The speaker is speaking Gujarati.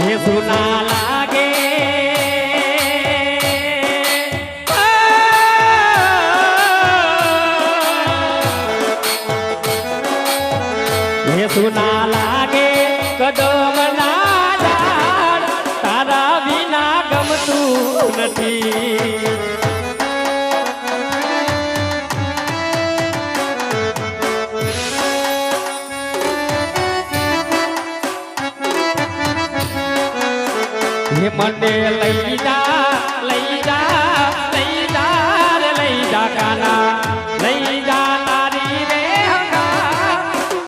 હે સુના લાગે. હે સુના લાગે કદમ ના તારા વિના ગમતું નથી. મને લઈ જા લઈ